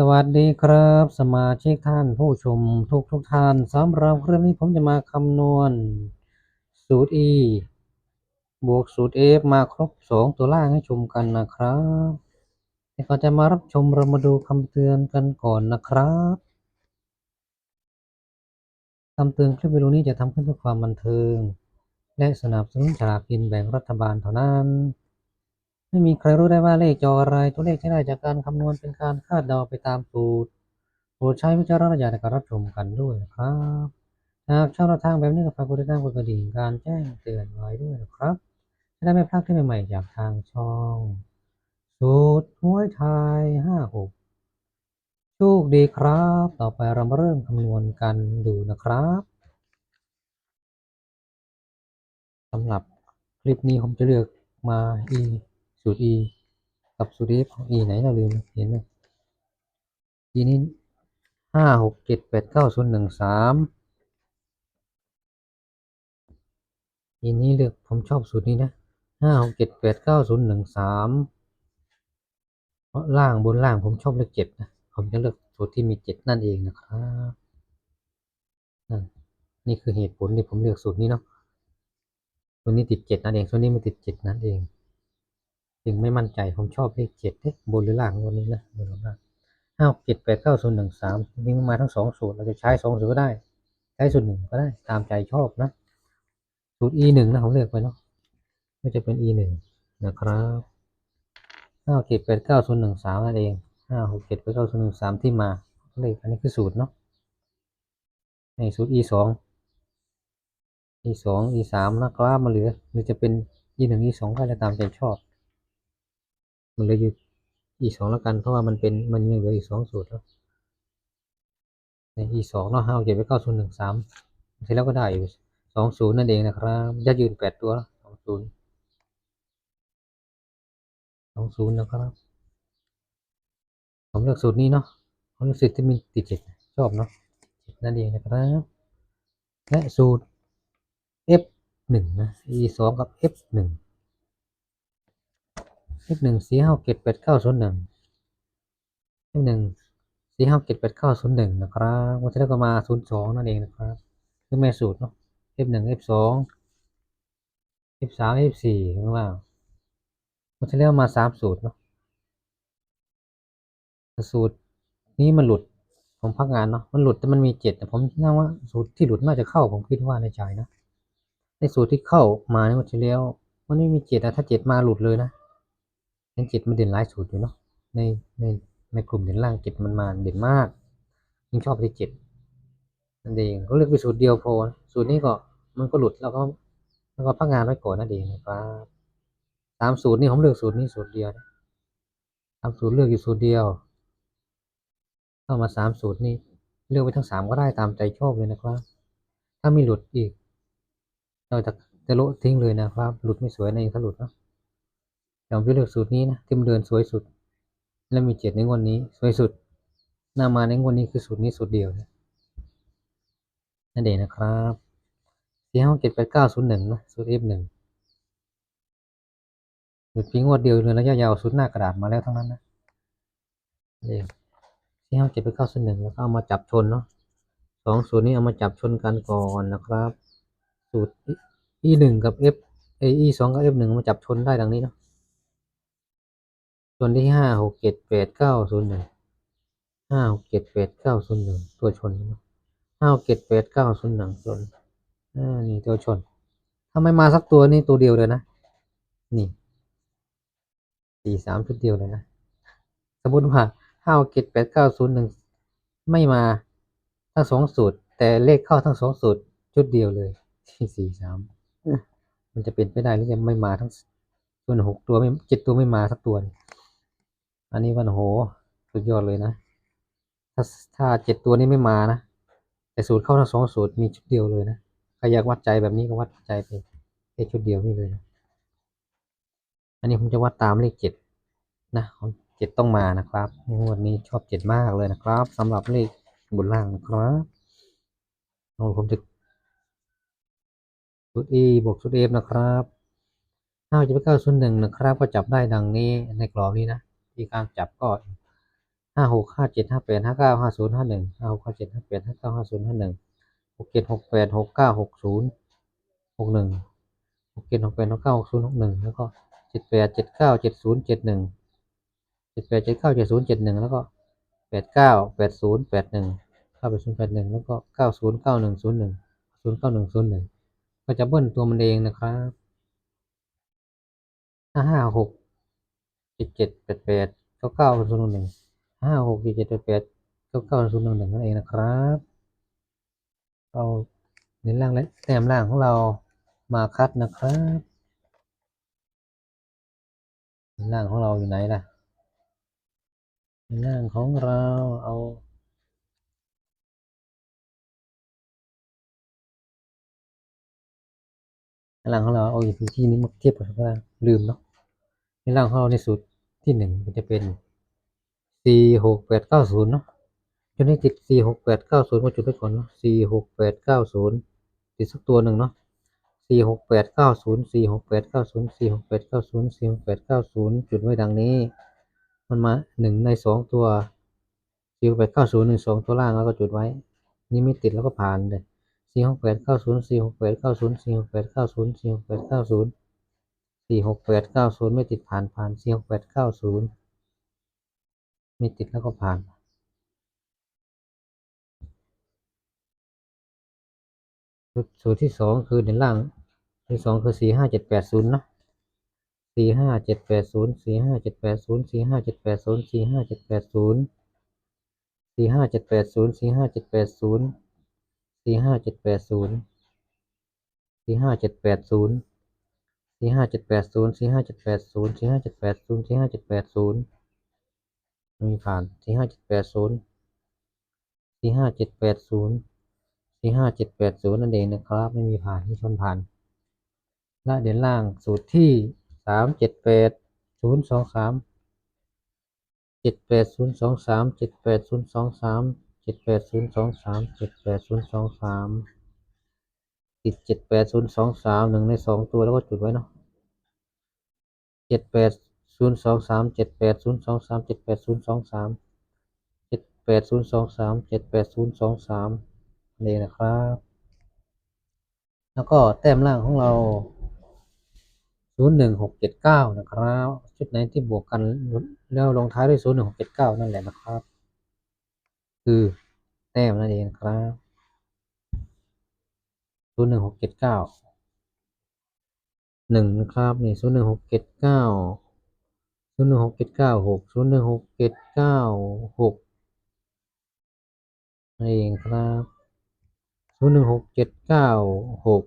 สวัสดีครับ สมาชิกท่านผู้ชมทุกทุกท่านสำหรับเรื่องนี้ผมจะมาคำนวณสูตร e บวกสูตร f มาครบสองตัวล่างให้ชมกันนะครับก่อนจะมารับชมเรามาดูคำเตือนกันก่อนนะครับคำเตือนคลิปวิดีโอนี้จะทำขึ้นเพื่อความบันเทิง และสนับสนุนฉลากกินแบ่งรัฐบาลเท่านั้น ไม่มีใครรู้ได้ว่าเลขจออะไร ตัวเลขที่ได้จากการคำนวณเป็นการคาดเดาไปตามสูตรโปรดใช้วิจารณญาณในการรับชมกันด้วยนะครับหากชอบแนวทางแบบนี้ก็ฝากกดติดตามกดกระดิ่งการแจ้งเตือนไว้ด้วยนะครับ จะได้ไม่พลาดคลิปใหม่ๆจากทางช่อง สูตรหวยไทยห้าหกโชคดีครับ ต่อไปเรามาเริ่มคำนวณกันดูนะครับสำหรับคลิปนี้ผมจะเลือกมา e สูตร e กับสูตร f ของ e ไหนเราลืมเห็นไหม e นี้ห้าหกเจ็ดแปดเก้าศูนย์หนึ่งสาม e นี้เลือกผมชอบสูตรนี้นะห้าหกเจ็ดแปดเก้าศูนย์หนึ่งสามเพราะล่างบนล่างผมชอบเลขเจ็ดนะ ผมจะเลือกสูตรที่มีเจ็ดนั่นเองนะครับนั่นนี่คือเหตุผลที่ผมเลือกสูตรนี้เนาะตัวนี้ติดเจ็ดนั่นเองตัวนี้ไม่ติดเจ็ดนั่นเอง จึงไม่มั่นใจผมชอบเลขเจ็ดเอ๊ะบนหรือล่างวันนี้นะบนหรือล่างห้าเจ็ดแปดเก้าศูนย์หนึ่งสามจริงมาทั้งสองสูตรเราจะใช้สองสูตรก็ได้ ใช้สูตรหนึ่งก็ได้ตามใจชอบนะ สูตร e หนึ่งนะผมเลือกไปเนาะก็จะเป็น e หนึ่งนะครับห้าเจ็ดแปดเก้าศูนย์หนึ่งสามนั่นเองห้าหกเจ็ดแปดเก้าศูนย์หนึ่งสามที่มาเลขอันนี้คือสูตรเนาะในสูตร e สอง e สอง e สามนะครับมาเหลือหรือจะเป็น e หนึ่ง e สองก็จะตามใจชอบ มันเลือยู่อีสองแล้วกัน เพราะว่ามันเป็นมันยังเหลืออีสองสูตรแล้วอีสองเนาะห้าเจ็ดไปเก้าศูนย์หนึ่งสามใช้แล้วก็ได้สองศูนย์นั่นเองนะครับยัดยืนแปดตัวสองศูนย์สองศูนย์นะครับผมเลือกสูตรนี้เนาะผมรู้สึกที่มีติดเจ็ดชอบเนาะนั่นเองนะครับและสูตร F หนึ่งนะ E งกับ F ง เลขหนึ่งสี่ห้าเกตดแปดเก้าศูนย์หนึ่งเลขหนึ่งสี่ห้าเกตดแปดเก้าศูนย์หนึ่งนะครับวันที่แล้วก็มาศูนย์สองนั่นเองนะครับคือแม่สูตรเนาะเลขหนึ่งเลขสองเลขสามเลขสี่ข้างว่าวันที่แล้วมาสามสูตรเนาะสูตรนี้มันหลุดผมพักงานเนาะมันหลุดแต่มันมีเจ็ดแต่ผมคิดว่าสูตรที่หลุดน่าจะเข้าผมคิดว่าในใจนะในสูตรที่เข้ามาในวันที่แล้วมันไม่มีเจ็ดนะถ้าเจ็ดมาหลุดเลยนะ เห็นเจ็ดมันเด่นหลายสูตรอยู่เนาะในในในกลุ่มเด่นล่างเจ็ดมันมาเด่นมากยิ่งชอบที่เจ็ดนั่นเองก็เลือกไปสูตรเดียวพอสูตรนี้ก็มันก็หลุดแล้วก็แล้วก็พักงานไว้ก่อนนั่นเองนะครับตามสูตรนี่ผมเลือกสูตรนี้สูตรเดียวนะตามสูตรเลือกอยู่สูตรเดียวเข้ามาสามสูตรนี่เลือกไปทั้งสามก็ได้ตามใจชอบเลยนะครับ ถ้ามีหลุดอีกเราจะจะโละทิ้งเลยนะครับ หลุดไม่สวยในถ้าหลุดนะ ผมจะเลือกสูตรนี้นะที่มันเดินสวยสุด และมีเจ็ดในงวดนี้สวยสุด หน้ามาในงวดนี้คือสูตรนี้สูตรเดียวนะนั่นเองนะครับสี่ห้าเจ็ดแปดเก้าศูนย์หนึ่งนะสูตร F หนึ่งหลุดเพีงงวดเดียวเลยระยะยาวสูตรหน้ากระดาษมาแล้วทั้งนั้นนะเองที่ห้าเจ็ดไปเก้าส่วนหนึ่งแล้วก็เอามาจับชนเนาะสองสูตรนี้เอามาจับชนกันก่อนนะครับ สูตร e หนึ่งกับ f เอ e สองกับ f หนึ่งมาจับชนได้ดังนี้เนาะ ส่วนที่ห้าหกเจ็ดแปดเก้าศูนย์หนึ่งห้าหกเจ็ดแปดเก้าศูนย์หนึ่งตัวชนเนาะห้าหกเจ็ดแปดเก้าศูนย์หนึ่งส่วนอ่านี่ตัวชนถ้าไม่มาสักตัวนี่ตัวเดียวเลยนะ นี่สี่สามชุดเดียวเลยนะ สมมติว่าห้าเจ็ดแปดเก้าศูนย์หนึ่งไม่มาทั้งสองสูตร แต่เลขเข้าทั้งสองสูตรชุดเดียวเลยที่สี่สามมันจะเป็นไปได้หรือจะไม่มาทั้งส่วนหกตัวไม่เจ็ดตัวไม่มาสักตัว อันนี้วันโหสุดยอดเลยนะ ถ้าถ้าเจ็ดตัวนี้ไม่มานะ แต่สูตรเข้าทั้งสองสูตรมีชุดเดียวเลยนะใครอยากวัดใจแบบนี้ก็วัดใจไปแค่ชุดเดียวนี่เลยนะอันนี้ผมจะวัดตามเลขเจ็ดนะเจ็ดต้องมานะครับงวดนี้ชอบเจ็ดมากเลยนะครับสำหรับเลขบนล่างนะครับลองผมจะชุด e บวกชุด f นะครับห้าจะไปเก้าศูนย์หนึ่งนะครับ ก็จับได้ดังนี้ในกรอบนี้นะ ที่การจับก็ห้าหกห้าเจ็ดห้าแปดห้าเก้าห้าศูนย์ห้าหนึ่งห้าหกห้าเจ็ดห้าแปดห้าเก้าห้าศูนย์ห้าหนึ่งหกเจ็ดหกแปดหกเก้าหกศูนย์หกหนึ่งหกเจ็ดหกแปดหกเก้าหกศูนย์หกหนึ่งแล้วก็เจ็ดแปดเจ็ดเก้าเจ็ดศูนย์เจ็ดหนึ่งเจ็ดแปดเจ็ดเก้าเจ็ดศูนย์เจ็ดหนึ่งแล้วก็แปดเก้าแปดศูนย์แปดหนึ่งเก้าแปดศูนย์แปดหนึ่งแล้วก็เก้าศูนย์เก้าหนึ่งศูนย์หนึ่งศูนย์เก้าหนึ่งศูนย์หนึ่งก็จะเบิ้ลตัวมันเองนะครับห้าห้าหก เจ็ดเจ็ดแปดแปดเก้าเก้าศูนย์หนึ่งห้าหกเจ็ดเจ็ดแปดแปดเก้าเก้าศูนย์หนึ่งหนึ่งนั่นเองนะครับเราเน้นล่างและแต้มล่างของเรามาคัดนะครับเน้นล่างของเราอยู่ไหนล่ะเน้นล่างของเราเอาเน้นล่างของเราเอาอีกที่นี้มาเทียบกับข้างล่างลืมเนาะเน้นล่างของเราในสูตร ที่หนึ่งมันจะเป็นสี่หกแปดเก้าศูนย์เนาะจนให้ติดสี่หกแปดเก้าศูนย์มาจุดไว้ก่อนเนาะสี่หกแปดเก้าศูนย์ติดสักตัวหนึ่งเนาะสี่หกแปดเก้าศูนย์สี่หกแปดเก้าศูนย์สี่หกแปดเก้าศูนย์สี่หกแปดเก้าศูนย์จุดไว้ดังนี้ มันมาหนึ่งในสองตัวสี่หกแปดเก้าศูนย์หนึ่งสองตัวล่างแล้วก็จุดไว้ นี่ไม่ติดแล้วก็ผ่านเลยสี่หกแปดเก้าศูนย์สี่หกแปดเก้าศูนย์สี่หกแปดเก้าศูนย์สี่หกแปดเก้าศูนย์ สี่หกแปดเก้าศูนย์ไม่ติดผ่านผ่านสี่หกแปดเก้าศูนย์ไม่ติดแล้วก็ผ่านสูตรที่สองคือในล่างที่สองคือสี่ห้าเจ็ดแปดศูนย์นะสี่ห้าเจ็ดแปดศูนย์สี่ห้าเจ็ดแปดศูนย์สี่ห้าเจ็ดแปดศูนย์สี่ห้าเจ็ดแปดศูนย์สี่ห้าเจ็ดแปดศูนย์สี่ห้าเจ็ดแปดศูนย์สี่ห้าเจ็ดแปดศูนย์สี่ห้าเจ็ดแปดศูนย์ สี่ห้าเจ็ดแปดศูนย์สี่ห้าเจ็ดแปดศูนย์สี่ห้าเจ็ดแปดศูนย์สี่ห้าเจ็ดแปดศูนย์มีผ่านสี่ห้าเจ็ดแปดศูนย์สี่ห้าเจ็ดแปดศูนย์สี่ห้าเจ็ดแปดศูนย์นั่นเองนะครับ ไม่มีผ่านที่ชนผ่านและเด่นล่างสูตรที่สามเจ็ดแปดศูนย์สองสามเจ็ดแปดศูนย์สองสามเจ็ดแปดศูนย์สองสามเจ็ดแปดศูนย์สองสามเจ็ดแปดศูนย์สองสาม ติดเจ็ดแปดศูนย์สองสามหนึ่งในสองตัวแล้วก็จุดไว้เนาะเจ็ดแปดศูนย์สองสามเจ็ดแปดศูนย์สองสามเจ็ดแปดศูนย์สองสามเจ็ดแปดศูนย์สองสามเจ็ดแปดศูนย์สองสามนี่นะครับ แล้วก็แต้มล่างของเรา01679นะครับชุดไหนที่บวกกันแล้วลงท้ายด้วย01679นั่นแหละนะครับ คือแต้มนั่นเองครับ 01679หนึ่งนะครับนี่01679 01679 6 01679 6นั่นเองครับศูนย์หนึ่งหกเจ็ดเก้าหก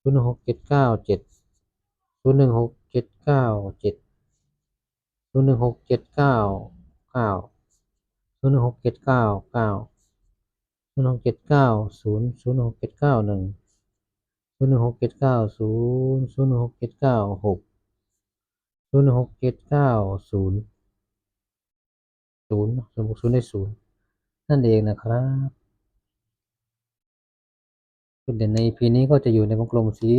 ศูนย์หนึ่งหกเจ็ดเก้าเจ็ดศูนย์หนึ่งหกเจ็ดเก้าเจ็ดศูนย์หนึ่งหกเจ็ดเก้าเก้าศูนย์หนึ่งหกเจ็ดเก้าเก้าศูนย์หกเจ็ดเก้าศูนย์ ศูนย์หกเจ็ดเก้าหนึ่งศูนย์หกเจ็ดเก้าหนึ่งศูนย์หกเจ็ดเก้าศูนย์ศูนย์หกเจ็ดเก้าหกศูนย์หกเจ็ดเก้าศูนย์ศูนย์ศูนย์ศูนย์ได้ศูนย์นั่นเองนะครับจุดเด่นใน EP นี้ก็จะอยู่ในวงกลมสี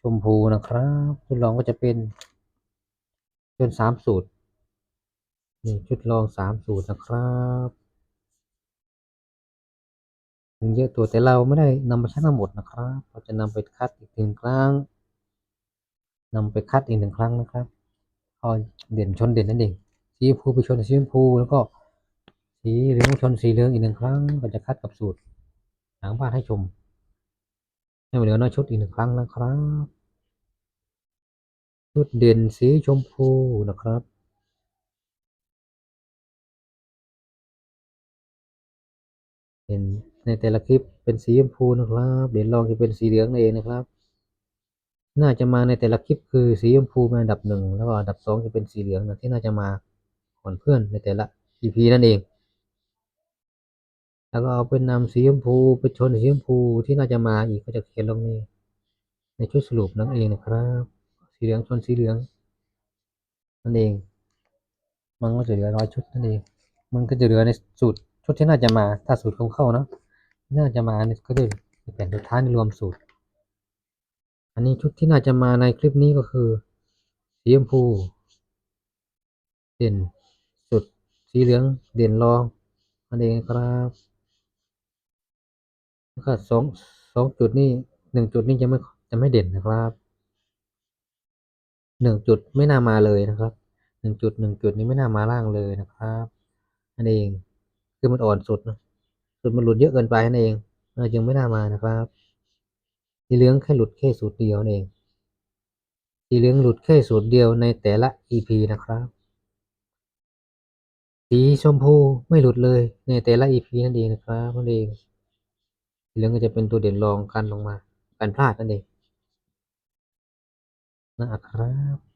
ชมพูนะครับชุดรองก็จะเป็นเป็นสามสูตรนี่ชุดรองสามสูตรนะครับ ถึงเยอะตัวแต่เราไม่ได้นำไปใช้ทั้งหมดนะครับ เราจะนำไปคัดอีกหนึ่งครั้งนำไปคัดอีกหนึ่งครั้งนะครับเอาเด่นชนเด่นนั่นเองสีพูไปชนสีชมพูแล้วก็สีเหลืองชนสีเหลืองอีกหนึ่งครั้งก็จะคัดกับสูตรหลังบ้านให้ชมให้เหลือน้อยชุดอีกหนึ่งครั้งนะครับชุดเด่นสีชมพูนะครับเห็น ในแต่ละคลิปเป็นสีชมพูนะครับเด่นรองจะเป็นสีเหลืองนั่นเองนะครับ น่าจะมาในแต่ละคลิปคือสีชมพูเป็นอันดับหนึ่งแล้วก็อันดับสองจะเป็นสีเหลืองนะที่น่าจะมาก่อนเพื่อนในแต่ละ EP นั่นเอง แล้วก็เอาเป็นนำสีชมพูไปชนสีชมพูที่น่าจะมาอีกก็จะเขียนลงในในชุดสรุปนั่นเองนะครับ สีเหลืองชนสีเหลืองนั่นเอง มันก็จะเหลือร้อยชุดนั่นเอง มันก็จะเหลือในสูตรชุดที่น่าจะมาถ้าสูตรเขาเข้าเนาะ น่าจะมาเนี่ยก็จะเป็นแผ่นสุดท้ายในรวมสูตร อันนี้ชุดที่น่าจะมาในคลิปนี้ก็คือสีชมพู เด่นสุดสีเหลืองเด่นรองนั่นเองครับแล้วก็สองสองจุดนี่หนึ่งจุดนี่จะไม่จะไม่เด่นนะครับหนึ่งจุดไม่น่ามาเลยนะครับหนึ่งจุดหนึ่งจุดนี้ไม่น่ามาล่างเลยนะครับนั่นเองคือมันอ่อนสุดนะ สุดมันหลุดเยอะเกินไปนั่นเองจึงไม่น่ามานะครับสีเหลืองแค่หลุดแค่สูตรเดียวนั่นเองสีเหลืองหลุดแค่สูตรเดียวในแต่ละ EP นะครับ สีชมพูไม่หลุดเลยในแต่ละ EP นั่นเองนะครับนั่นเองสีเหลืองก็จะเป็นตัวเด่นรองกันลงมากันพลาดนั่นเองนะครับ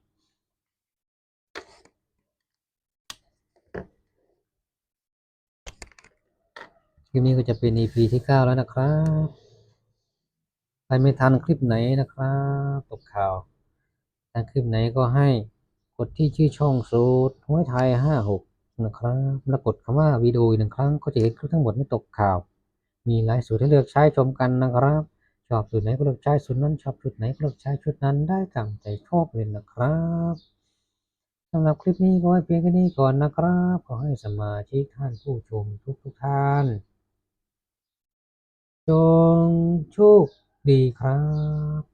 ค ลิปนี้ก็จะเป็น EP ที่เก้าแล้วนะครับ ใครไม่ทันคลิปไหนนะครับตกข่าวทันคลิปไหนก็ให้กดที่ชื่อช่องสูตรห้วยไทยห้าหกนะครับ แล้วกดคำว่าวิดีโอหนึ่งครั้งก็จะเห็นคลิปทั้งหมดไม่ตกข่าว มีหลายสูตรให้เลือกใช้ชมกันนะครับชอบสูตรไหนก็เลือกใช้สูตรนั้นชอบชุดไหนก็เลือกใช้ชุดนั้นได้ตามใจชอบเลยนะครับสำหรับคลิปนี้ก็ไว้เพียงแค่นี้ก่อนนะครับ ขอให้สมาชิกท่านผู้ชมทุกทุกท่าน จงโชคดีครับ